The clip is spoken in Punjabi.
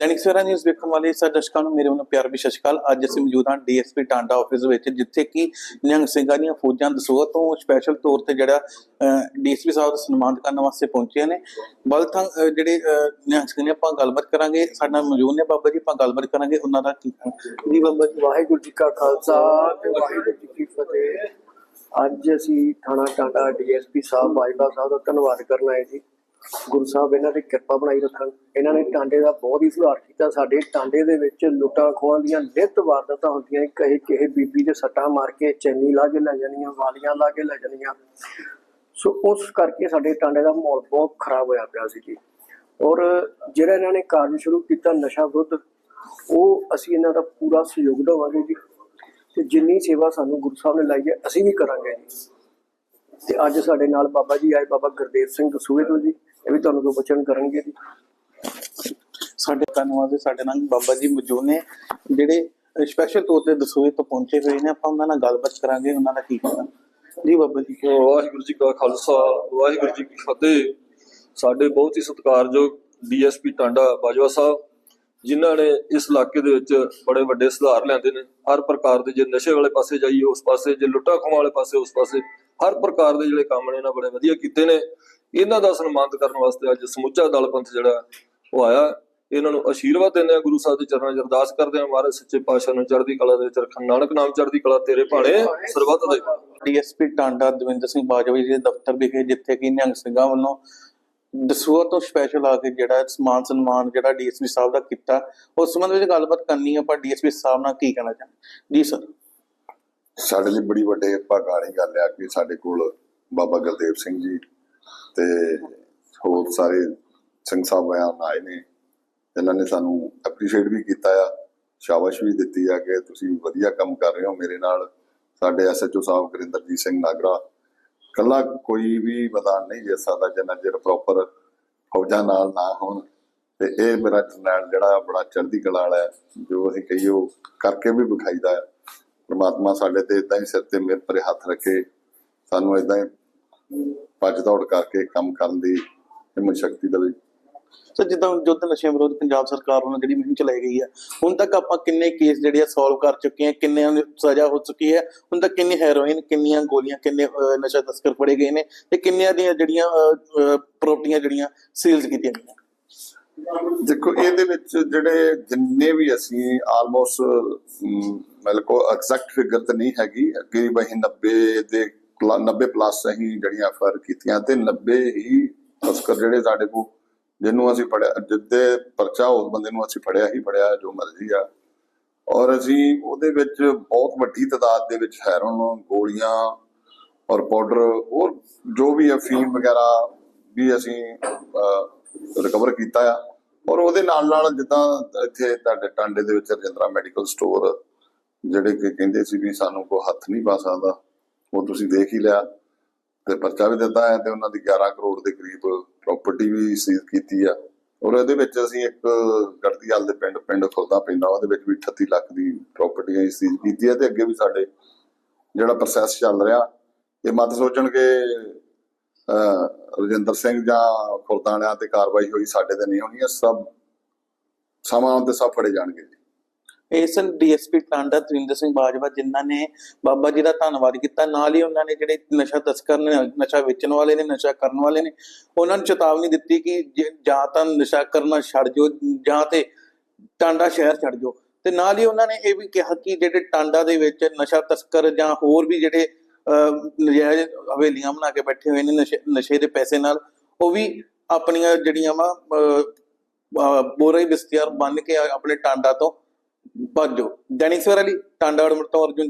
ਦੈਨਿਕ ਸਵੇਰਾ ਨਿਊਜ਼ ਵੇਖਣ ਵਾਲੇ ਸਾਰੇ ਦਰਸ਼ਕਾਂ ਨੂੰ ਮੇਰੇ ਵੱਲੋਂ ਪਿਆਰ ਵੀ ਸਤਿ ਅੱਜ ਅਸੀਂ ਮੌਜੂਦ ਹਾਂ ਡੀਐਸਪੀ ਟਾਂਡਾ ਆਫਿਸ ਵਿੱਚ, ਜਿੱਥੇ ਕਿ ਨਿਹੰਗ ਸਿੰਘਾਂ ਦੀਆਂ ਫੌਜਾਂ ਦਸੂਹਾ ਤੋਂ ਸਪੈਸ਼ਲ ਤੌਰ ਤੇ ਜਿਹੜਾ ਡੀਐਸਪੀ ਸਾਹਿਬ ਦਾ ਸਨਮਾਨ ਕਰਨ ਵਾਸਤੇ ਪਹੁੰਚੇ ਨੇ। ਬਲ ਜਿਹੜੇ ਨਿਹੰਗ ਸਿੰਘ ਨੇ ਆਪਾਂ ਗੱਲਬਾਤ ਕਰਾਂਗੇ। ਸਾਡੇ ਨਾਲ ਮੌਜੂਦ ਨੇ ਬਾਬਾ ਜੀ, ਆਪਾਂ ਗੱਲਬਾਤ ਕਰਾਂਗੇ ਉਹਨਾਂ ਦਾ ਜੀ ਬਾਬਾ ਜੀ, ਵਾਹਿਗੁਰੂ ਜੀ ਕਾ ਖਾਲਸਾ ਤੇ ਵਾਹਿਗੁਰੂ ਜੀ ਕੀ ਫਤਿਹ। ਅੱਜ ਅਸੀਂ ਥਾਣਾ ਟਾਂਡਾ ਡੀਐਸਪੀ ਸਾਹਿਬ ਬਾਜਵਾ ਸਾਹਿਬ ਦਾ ਧੰਨਵਾਦ ਕਰਨਾ ਹੈ ਜੀ। ਗੁਰੂ ਸਾਹਿਬ, ਇਹਨਾਂ ਦੀ ਕਿਰਪਾ ਬਣਾਈ ਰੱਖਣ ਇਹਨਾਂ ਨੇ ਟਾਂਡੇ ਦਾ ਬਹੁਤ ਹੀ ਸੁਧਾਰ ਕੀਤਾ। ਸਾਡੇ ਟਾਂਡੇ ਦੇ ਵਿੱਚ ਲੁੱਟਾਂ ਖੋਹਾਂ ਦੀਆਂ ਨਿਤ ਵਾਰਦਾਤਾਂ ਹੁੰਦੀਆਂ ਕਹੇ ਕਿਸੇ ਬੀਬੀ ਦੇ ਸੱਟਾਂ ਮਾਰ ਕੇ ਚੈਨੀ ਲਾ ਕੇ ਲੈ ਜਾਣੀਆਂ, ਵਾਲੀਆਂ ਲਾ ਕੇ ਲੈ ਜਾਣੀਆਂ। ਸੋ ਉਸ ਕਰਕੇ ਸਾਡੇ ਟਾਂਡੇ ਦਾ ਮਾਹੌਲ ਬਹੁਤ ਖਰਾਬ ਹੋਇਆ ਪਿਆ ਸੀ ਜੀ। ਔਰ ਜਿਹੜਾ ਇਹਨਾਂ ਨੇ ਕਾਰਜ ਸ਼ੁਰੂ ਕੀਤਾ ਨਸ਼ਾ ਵਿਰੁੱਧ, ਉਹ ਅਸੀਂ ਇਹਨਾਂ ਦਾ ਪੂਰਾ ਸਹਿਯੋਗ ਦੇਵਾਂਗੇ ਜੀ। ਤੇ ਜਿੰਨੀ ਸੇਵਾ ਸਾਨੂੰ ਗੁਰੂ ਸਾਹਿਬ ਨੇ ਲਾਈ ਹੈ, ਅਸੀਂ ਵੀ ਕਰਾਂਗੇ ਜੀ। ਤੇ ਅੱਜ ਸਾਡੇ ਨਾਲ ਬਾਬਾ ਜੀ ਆਏ, ਬਾਬਾ ਗੁਰਦੇਵ ਸਿੰਘ ਦਸੂਹੇ ਤੋਂ ਜੀ। ਇਹ ਵੀ ਤੁਹਾਨੂੰ ਕੋਈ ਬਚਨ ਕਰਨਗੇ ਜੀ। ਸਾਡੇ ਧੰਨਵਾਦ ਹੈ ਸਾਡੇ ਨਾਲ ਬਾਬਾ ਜੀ ਮੌਜੂਦ ਨੇ ਜਿਹੜੇ ਸਪੈਸ਼ਲ ਤੌਰ ਤੇ ਦਸੂਹੇ ਤੋਂ ਪਹੁੰਚੇ ਹੋਏ ਨੇ ਆਪਾਂ ਉਹਨਾਂ ਨਾਲ ਗੱਲਬਾਤ ਕਰਾਂਗੇ ਉਹਨਾਂ ਦਾ ਕੀ ਕਹਿਣਾ। ਜੀ ਬਾਬਾ ਜੀ। ਵਾਹਿਗੁਰੂ ਜੀ ਕਾ ਖਾਲਸਾ ਵਾਹਿਗੁਰੂ ਜੀ ਕੀ ਫਤਿਹ। ਸਾਡੇ ਬਹੁਤ ਹੀ ਸਤਿਕਾਰਯੋਗ ਡੀਐਸਪੀ ਟਾਂਡਾ ਬਾਜਵਾ ਸਾਹਿਬ ਜਿਨ੍ਹਾਂ ਨੇ ਇਸ ਇਲਾਕੇ ਦੇ ਵਿੱਚ ਬੜੇ ਵੱਡੇ ਸੁਧਾਰ ਲਿਆਂਦੇ ਨੇ। ਹਰ ਪ੍ਰਕਾਰ ਦੇ ਜੇ ਨਸ਼ੇ ਵਾਲੇ ਪਾਸੇ ਜਾਈਏ ਉਸ ਪਾਸੇ ਜੇ ਲੁੱਟਾ ਖੋਹਾਂ ਵਾਲੇ ਪਾਸੇ ਉਸ ਪਾਸੇ ਹਰ ਪ੍ਰਕਾਰ ਦੇ ਜਿਹੜੇ ਕੰਮ ਨੇ ਇਹਨਾਂ ਬੜੇ ਵਧੀਆ ਕੀਤੇ ਨੇ। ਇਹਨਾਂ ਦਾ ਸਨਮਾਨਿਤ ਕਰਨ ਵਾਸਤੇ ਅੱਜ ਸਮੁੱਚਾ ਦਲ ਪੰਥ ਜਿਹੜਾ ਉਹ ਆਇਆ। ਇਹਨਾਂ ਨੂੰ ਆਸ਼ੀਰਵਾਦ ਦਿੰਦੇ ਆ ਗੁਰੂ ਸਾਹਿਬ ਦੇ ਚਰਨਾਂ 'ਚ। ਅਰਦਾਸ ਕਰਦੇ ਆ ਮਹਾਰਾਜ ਸੱਚੇ ਪਾਤਸ਼ਾਹ ਨੂੰ ਚੜ੍ਹਦੀ ਕਲਾ ਦੇ ਵਿੱਚ ਰੱਖਣ। ਨਾਨਕ ਨਾਮ ਚੜ੍ਹਦੀ ਕਲਾ ਤੇਰੇ ਭਾਣੇ। ਸਰਬੱਤ ਦੇ। ਡੀਐਸਪੀ ਟਾਂਡਾ ਦਵਿੰਦਰ ਸਿੰਘ ਬਾਜਵਾ ਜੀ ਦੇ ਦਫ਼ਤਰ ਵਿਖੇ ਜਿੱਥੇ ਕਿ ਨਿਹੰਗ ਸਿੰਘਾਂ ਵੱਲੋਂ ਦਸੂਹਾ ਤੋਂ ਸਪੈਸ਼ਲ ਆ ਕੇ ਜਿਹੜਾ ਸਮਾਨ ਸਨਮਾਨ ਜਿਹੜਾ ਡੀਐਸਪੀ ਸਾਹਿਬ ਦਾ ਕੀਤਾ। ਉਸ ਸੰਬੰਧ ਵਿੱਚ ਗੱਲਬਾਤ ਕਰਨੀ ਪਰ ਡੀਐਸਪੀ ਸਾਹਿਬ ਨਾਲ ਕੀ ਕਹਿਣਾ ਚਾਹੁੰਦੇ? ਜੀ ਸਰ ਸਾਡੇ ਲਈ ਬੜੀ ਵੱਡੇ ਭਾਗਾਂ ਵਾਲੀ ਗੱਲ ਆ ਕਿ ਸਾਡੇ ਕੋਲ ਬਾਬਾ ਗੁਰਦੇਵ ਸਿੰਘ ਜੀ ਤੇ ਹੋਰ ਸਾਰੇ ਸਿੰਘ ਸਾਹਿਬ ਆਏ ਨੇ। ਇਹਨਾਂ ਨੇ ਸਾਨੂੰ ਐਪਰੀਸ਼ੀਏਟ ਵੀ ਕੀਤਾ ਆ, ਸ਼ਾਬਾਸ਼ ਵੀ ਦਿੱਤੀ ਆ ਕਿ ਤੁਸੀਂ ਵਧੀਆ ਕੰਮ ਕਰ ਰਹੇ ਹੋ ਮੇਰੇ ਨਾਲ। ਸਾਡੇ ਐਸਐਚਓ ਸਾਹਿਬ ਗੁਰਿੰਦਰਜੀਤ ਸਿੰਘ ਨਾਗਰਾ, ਕੱਲਾ ਕੋਈ ਵੀ ਮੈਦਾਨ ਨਹੀਂ ਜੇ ਸਕਦਾ ਜਿੰਨਾ ਚਿਰ ਪ੍ਰੋਪਰ ਫੌਜਾਂ ਨਾਲ ਨਾ ਹੋਣ। ਤੇ ਇਹ ਮੇਰਾ ਜਰਨੈਲ ਜਿਹੜਾ ਬੜਾ ਚੜ੍ਹਦੀ ਕਲਾ ਵਾਲਾ ਹੈ, ਜੋ ਅਸੀਂ ਕਹੀਏ ਕਰਕੇ ਵੀ ਵਿਖਾਈਦਾ ਹੈ। ਪ੍ਰਮਾਤਮਾ ਸਾਡੇ ਤੇ ਇਦਾਂ ਹੀ ਸਿਰ ਤੇ ਮੇਰੇ ਭਰੇ ਹੱਥ ਰੱਖੇ। ਸਾਨੂੰ ਇਦਾਂ ਹੀ ਭੱਜ ਦੌੜ ਕਰਕੇ ਕੰਮ ਕਰਨ ਦੀ ਹਿੰਮਤ ਸ਼ਕਤੀ ਦੇਵੇ। ਸਰ ਜਿੱਦਾਂ ਯੁੱਧ ਨਸ਼ਿਆਂ ਵਿਰੁੱਧ ਪੰਜਾਬ ਸਰਕਾਰ ਵੱਲੋਂ ਜਿਹੜੀ ਮੁਹਿੰਮ ਚਲਾਈ ਗਈ ਹੈ ਹੁਣ ਤੱਕ ਆਪਾਂ ਕਿੰਨੇ ਕੇਸ ਜਿਹੜੇ ਆ ਸੋਲਵ ਕਰ ਚੁੱਕੇ ਹਾਂ ਕਿੰਨਿਆਂ ਨੂੰ ਸਜ਼ਾ ਹੋ ਚੁੱਕੀ ਹੈ ਹੁਣ ਤੱਕ ਕਿੰਨੀ ਹੈਰੋਇਨ ਕਿੰਨੀਆਂ ਗੋਲੀਆਂ ਕਿੰਨੇ ਨਸ਼ਾ ਤਸਕਰ ਫੜੇ ਗਏ ਨੇ ਤੇ ਕਿੰਨੀਆਂ ਦੀਆਂ ਜਿਹੜੀਆਂ ਪ੍ਰੋਪਰਟੀਆਂ ਜਿਹੜੀਆਂ ਸੀਲਸ ਕੀਤੀਆਂ ਗਈਆਂ। ਦੇਖੋ ਇਹਦੇ ਵਿੱਚ ਜਿਹੜੇ ਜਿੰਨੇ ਵੀ ਅਸੀਂ ਆਲਮੋਸਟ ਮਤਲਬ ਕੋ ਐਗਜ਼ੈਕਟ ਫਿਗਰ ਤਾਂ ਨਹੀਂ ਹੈਗੀ ਕਰੀਬ ਅਸੀਂ 90 ਦੇ 90 ਪਲੱਸ ਅਸੀਂ ਜਿਹੜੀਆਂ ਫਰ ਕੀਤੀਆਂ ਤੇ 90 ਹੀ ਤਸਕਰ ਜਿਹੜੇ ਸਾਡੇ ਕੋਲ, ਜਿਹਨੂੰ ਅਸੀਂ ਫੜਿਆ ਜਿੱਦੇ ਪਰਚਾ ਉਸ ਬੰਦੇ ਨੂੰ ਅਸੀਂ ਫੜਿਆ ਹੀ ਫੜਿਆ, ਜੋ ਮਰਜ਼ੀ ਆ। ਔਰ ਅਸੀਂ ਉਹਦੇ ਵਿੱਚ ਬਹੁਤ ਵੱਡੀ ਤਾਦਾਦ ਦੇ ਵਿੱਚ ਹੈਰਨ, ਗੋਲੀਆਂ ਔਰ ਪਾਊਡਰ ਔਰ ਜੋ ਵੀ ਅਫੀਮ ਵਗੈਰਾ ਵੀ ਅਸੀਂ ਰਿਕਵਰ ਕੀਤਾ ਆ। ਔਰ ਉਹਦੇ ਨਾਲ ਨਾਲ ਜਿੱਦਾਂ ਇੱਥੇ ਤੁਹਾਡੇ ਟਾਂਡੇ ਦੇ ਵਿੱਚ ਰਜਿੰਦਰਾ ਮੈਡੀਕਲ ਸਟੋਰ ਜਿਹੜੇ ਕਿ ਕਹਿੰਦੇ ਸੀ ਵੀ ਸਾਨੂੰ ਕੋਈ ਹੱਥ ਨਹੀਂ ਪਾ ਸਕਦਾ। ਉਹ ਤੁਸੀਂ ਦੇਖ ਹੀ ਲਿਆ ਤੇ ਪਰਚਾ ਵੀ ਦਿੱਤਾ ਹੈ ਤੇ ਉਹਨਾਂ ਦੀ 11 ਕਰੋੜ ਦੇ ਕਰੀਬ ਪ੍ਰਾਪਰਟੀ ਵੀ ਸੀਜ਼ ਕੀਤੀ ਆ। ਔਰ ਇਹਦੇ ਵਿੱਚ ਅਸੀਂ ਇੱਕ ਗੜਦੀਵਾਲ ਦੇ ਪਿੰਡ ਪਿੰਡ ਖੁਰਦਾ ਪੈਂਦਾ ਉਹਦੇ ਵਿੱਚ ਵੀ 38 ਲੱਖ ਦੀ ਪ੍ਰਾਪਰਟੀ ਸੀਜ਼ ਕੀਤੀ ਹੈ ਤੇ ਅੱਗੇ ਵੀ ਸਾਡੇ ਜਿਹੜਾ ਪ੍ਰੋਸੈਸ ਚੱਲ ਰਿਹਾ ਇਹ ਮਤ ਸੋਚਣ ਕਿ ਅਹ, ਰਜਿੰਦਰ ਸਿੰਘ ਜਾਂ ਖੁਰਦਾਣਿਆਂ ਤੇ ਕਾਰਵਾਈ ਹੋਈ ਸਾਡੇ ਤੇ ਨਹੀਂ ਹੋਣੀ ਇਹ ਸਭ ਸਮਾਂ ਤੇ ਸਭ ਫੜੇ ਜਾਣਗੇ ਇਸ ਡੀਐਸਪੀ ਟਾਂਡਾ ਤਰਿੰਦਰ ਸਿੰਘ ਬਾਜਵਾ ਜਿਨ੍ਹਾਂ ਨੇ ਬਾਬਾ ਜੀ ਦਾ ਧੰਨਵਾਦ ਕੀਤਾ। ਨਾਲ ਹੀ ਉਹਨਾਂ ਨੇ ਜਿਹੜੇ ਨਸ਼ਾ ਤਸਕਰ ਨੇ ਨਸ਼ਾ ਵੇਚਣ ਵਾਲੇ ਨੇ ਨਸ਼ਾ ਕਰਨ ਵਾਲੇ ਨੇ ਉਹਨਾਂ ਨੂੰ ਚੇਤਾਵਨੀ ਦਿੱਤੀ ਕਿ ਜਾਂ ਤਾਂ ਨਸ਼ਾ ਕਰਨਾ ਛੱਡ ਜੋ ਜਾਂ ਤੇ ਟਾਂਡਾ ਸ਼ਹਿਰ ਛੱਡ ਜੋ। ਤੇ ਨਾਲ ਹੀ ਉਹਨਾਂ ਨੇ ਇਹ ਵੀ ਕਿਹਾ ਕਿ ਜਿਹੜੇ ਟਾਂਡਾ ਦੇ ਵਿੱਚ ਨਸ਼ਾ ਤਸਕਰ ਜਾਂ ਹੋਰ ਵੀ ਜਿਹੜੇ ਅਹ, ਨਜਾਇਜ਼ ਹਵੇਲੀਆਂ ਬਣਾ ਕੇ ਬੈਠੇ ਹੋਏ ਨੇ ਨਸ਼ੇ ਨਸ਼ੇ ਦੇ ਪੈਸੇ ਨਾਲ ਉਹ ਵੀ ਆਪਣੀਆਂ ਜਿਹੜੀਆਂ ਵਾ ਬੋਰੇ ਬਿਸਤਿਆਰ ਬੰਨ ਕੇ ਆਪਣੇ ਟਾਂਡਾ ਤੋਂ ਭੱਜੋ ਦੈਨਿਕ ਸਵੇਰਾ ਲਈ ਟਾਂਡਾ ਵੜ ਤੋਂ ਅਰਜੁਨ